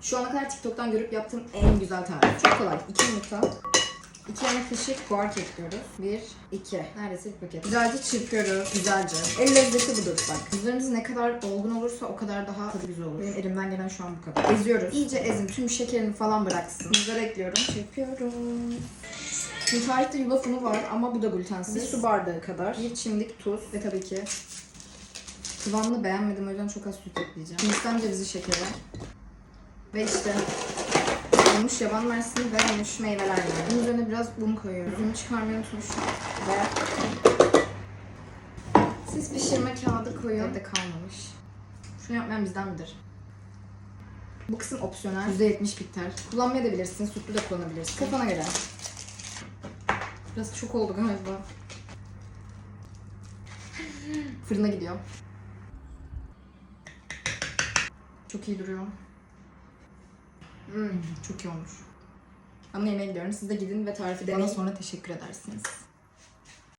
Şu ana kadar TikTok'tan görüp yaptığım en güzel tarif. Çok kolay. 2 yumurta. 2 yemek kaşık kuark ekliyoruz. 1, 2. Neredeyse bir paket. Güzelce çırpıyoruz. Güzelce. El lezzeti budur bak. Üzeriniz ne kadar olgun olursa o kadar daha tadı güzel olur. Benim elimden gelen şu an bu kadar. Eziyoruz. İyice ezin. Tüm şekerini falan bıraksın. Muzlar ekliyorum. Çırpıyorum. Tarifte yulaf unu var ama bu da glutensiz. Bir su bardağı kadar. Bir çimdik tuz ve tabii ki kıvamını beğenmedim o yüzden çok az süt ekleyeceğim. Hindistan cevizi şekeri. Ve işte olmuş yaban mersini ve olmuş meyveler yani. Bunun üzerine biraz un koyuyorum. Unu çıkarmayı unutmuş. Ve siz pişirme kağıdı koyun. Evde kalmamış. Şunu yapmayan bizden midir? Bu kısım opsiyonel. %70 bitter. Kullanmayabilirsin. Sütlü de kullanabilirsin. Kafana göre. Biraz çok oldu galiba. Fırına gidiyor. Çok iyi duruyor. Hmm, çok iyi olmuş. Ama yemeğe gidiyorum. Siz de gidin ve tarifi bana sonra teşekkür edersiniz.